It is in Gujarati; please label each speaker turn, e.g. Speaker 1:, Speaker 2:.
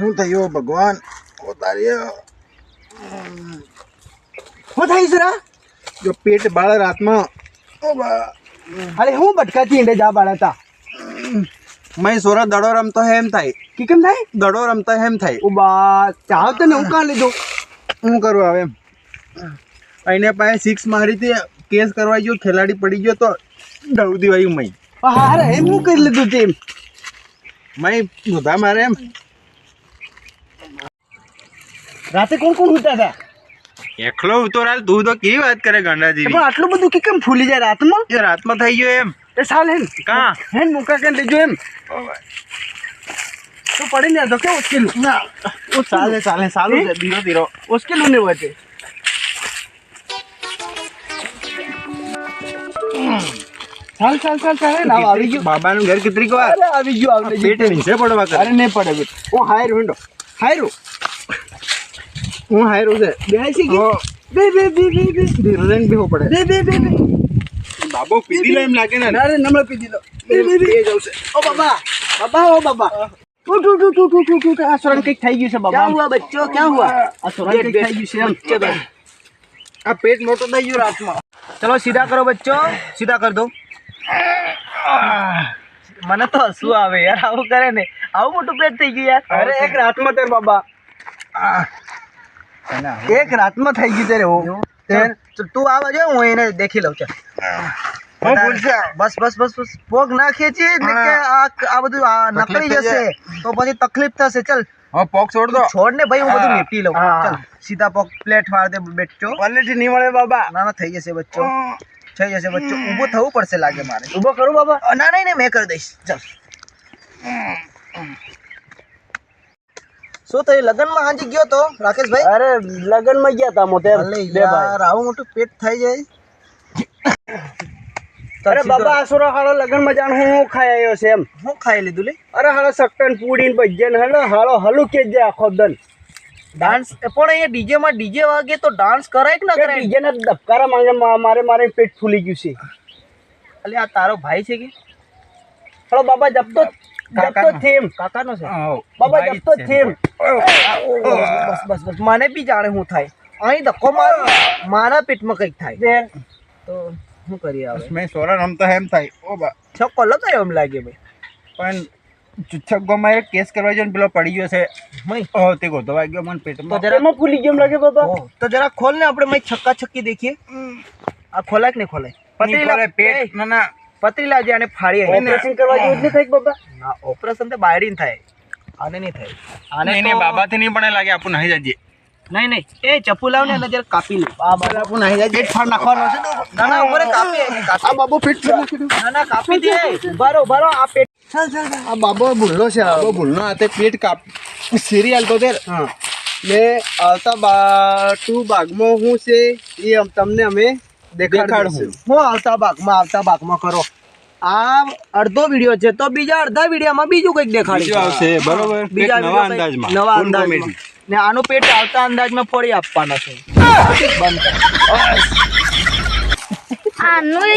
Speaker 1: હું થયો ભગવાન ઓ તારી
Speaker 2: થઈ સરા
Speaker 1: જો પેટ બાળ રાતમાં
Speaker 2: અરે હું બટકાથી ઈંડે જા બાળતા
Speaker 1: મેં સોરા દડો રમતો હે એમ થાય.
Speaker 2: કે કેમ થાય?
Speaker 1: દડો રમતો હે એમ થાય.
Speaker 2: ઓ બા ચાવ તને હું કાં લીધો?
Speaker 1: હું કરું હવે? એને પાસે સિક્સ મારી તે કેસ કરવા ગયો ખેલાડી પડી ગયો તો દડું દીવાયું મય.
Speaker 2: હારે એમ હું કરી લીધું તેમ.
Speaker 1: મય નોધા મારે એમ.
Speaker 2: રાતે કોણ કોણ ઉતા હતા
Speaker 1: એકલો ઉતોરાલ તું તો કેવી વાત કરે ગાંડાજી
Speaker 2: પણ આટલું બધું કે કેમ ફૂલી જાય રાતમાં?
Speaker 1: એ રાતમાં થઈ ગયો એમ.
Speaker 2: એ સાલ હે
Speaker 1: કા?
Speaker 2: હેન મુકા કે લેજો એમ. તો પડી ને તો કે ઉશ્કેલું? ના
Speaker 1: ચાલે ચાલે ચાલુ છે ધીરો ધીરો.
Speaker 2: ઉશ્કેલું ને વચ્ચે ચાલ ચાલ ચાલ ચાલ લાવ આવી ગયો.
Speaker 1: બાબાનું ઘર કેટલીક વાર?
Speaker 2: અરે આવી ગયો આવને
Speaker 1: પેટ નીચે પડવા કરે.
Speaker 2: અરે નહીં પડે ઓ હાયર વિન્ડો હાયરો.
Speaker 1: હું હાયરો છે?
Speaker 2: બેસી
Speaker 1: ગયો
Speaker 2: બે બે બે બે બે.
Speaker 1: ધીરજન બેહો પડે.
Speaker 2: બે બે બે
Speaker 1: બાબો પીધી લો એમ લાગે ને.
Speaker 2: અરે નમળ પીધી લો. બે બે બે. જાવ છે ઓ બાબા. બાબા ઓ બાબા. ટુ ટુ ટુ ટુ ટુ ટુ ટુ આ સોરણ કંઈક થઈ ગયું છે બાબા.
Speaker 1: ક્યાં હુઆ બચ્ચો? ક્યાં
Speaker 3: ચલો સીધા કરો બચ્ચો. સીધા કર દો. મને તો હસવું આવે યાર આવું કરે ને. આવું મોટું પેટ થઈ ગયું યાર.
Speaker 2: અરે એક રાતમાં તેર બાબા. એક રાતમાં થઈ ગયું તેરે હું.
Speaker 3: તું આવા જો હું એને દેખી લઉં ચાલ. બસ બસ બસ બસ. પોગ ના ખેંચી કે આ બધું નકળી જશે. તો પછી તકલીફ થશે ચલ.
Speaker 1: હા પોક છોડ દો.
Speaker 3: છોડ ને ભાઈ હું બધું. નીપટી લઉં. ચલ. સીધા પોગ પ્લેટ માર દે બેઠો.
Speaker 1: ક્વોલિટી નહીં મળે બાબા.
Speaker 3: ના ના થઈ જશે બચ્ચો. થઈ જશે બચ્ચો ઊભો થવું પડશે લાગે મારે.
Speaker 2: ઊભો કરું બાબા?
Speaker 3: ના નહીં મેં કરી દઈશ. ચાલ. શું થયું? લગ્નમાં હાંજી ગયો તો રાકેશભાઈ?
Speaker 2: અરે લગનમાં ગયા તા મોતે
Speaker 3: આવું મોટું પેટ થઈ જાય.
Speaker 2: અરે બાબા આસુરો હાળો લગ્નમાં જાણ હું ખાઈ આવ્યો છે એમ?
Speaker 3: હું ખાઈ લીધું લે.
Speaker 2: અરે હાળો સક્કન પૂડીને ભજ્જન હાલો હાળો હલું કે જાય આખો દન.
Speaker 3: ડાન્સ પણ અહીંયા ડીજે માં ડીજે વાગે તો ડાન્સ કરાય કે ના કરાય?
Speaker 2: બીજાના ધબકારા માંગે મા- મારે મારે પેટ ફૂલી ગયું છે.
Speaker 3: એટલે આ તારો ભાઈ છે કે?
Speaker 2: હાલો બાબા જપતો જપતો થેમ
Speaker 3: કાકાનો. છે
Speaker 2: બાબા જપતો થેમ
Speaker 3: બસ બસ બસ. મને બી જાણે હું થાય. અહીં ધક્કો માર મારા પેટમાં કંઈક થાય. તો શું કરીએ હવે?
Speaker 1: મેં સોરા રમતા એમ થાય. ઓ બા.
Speaker 3: છક્કો લગાયો એમ લાગે ભાઈ.
Speaker 1: પણ ચુચ્છકોમાં એક કેસ કરવા ગયો ને પેલો પડી ગયો છે.
Speaker 3: મય.
Speaker 1: ઓ તે ગોતો વાગ્યો મને
Speaker 3: તો
Speaker 1: પેટમાં.
Speaker 3: જરા
Speaker 2: એમાં ફૂલી ગયો લાગે બાબા
Speaker 3: તો જરા ખોલ ને આપણે મય છક્કા છક્કી દેખીએ આ ખોલાય કે નહીં ખોલાય? પતરી લાગે
Speaker 1: પેટ ના ના.
Speaker 3: પતરી લાવજે અને ફાડી આવી.
Speaker 2: ઓપરેશન કરવા જેવું જ નહીં થાય બાબા
Speaker 3: ના ઓપરેશન તો બાયડીન થાય. આને નહીં થાય. આને
Speaker 1: એને
Speaker 3: તો-
Speaker 1: બાબાથી નહીં પણ લાગે આપણું નહીં જજે
Speaker 3: નહીં નહીં. એ ચપ્પુ લાવ ને જરા કાપી લે.
Speaker 2: આ બાબા નહીં જાય. પેટ ફાડ નાખવાનો છે
Speaker 3: ના? ના ઉપર કાપી
Speaker 2: આ બાબુ પેટ ફાડ નાખી
Speaker 3: ના ના કાપી દે. ઊભા રહો આ પેટ ચાલ ચાલ
Speaker 2: આ બાબો ભૂલો છે આ
Speaker 1: ભૂલનો હાથે પેટ કાપ સિરિયલ તો તેર
Speaker 2: હા. ને આવતા બા ટુ ભાગમાં હું છે એ અમ- તમને અમે દેખાડશું.
Speaker 1: દેખાડશું.
Speaker 3: હું આવતા ભાગમાં આવતા ભાગમાં કરો. આ અડધો વીડિયો છે તો બીજા અડધા વિડીયોમાં બીજું કંઈક
Speaker 1: બીજું આવશે બરોબર.
Speaker 3: બીજા
Speaker 1: નવા અંદાજમાં
Speaker 3: નવા અંદાજમાં. ને આનું પેટ આવતા અંદાજમાં ફોડી આપવાના છે બંધ.
Speaker 4: આનું એ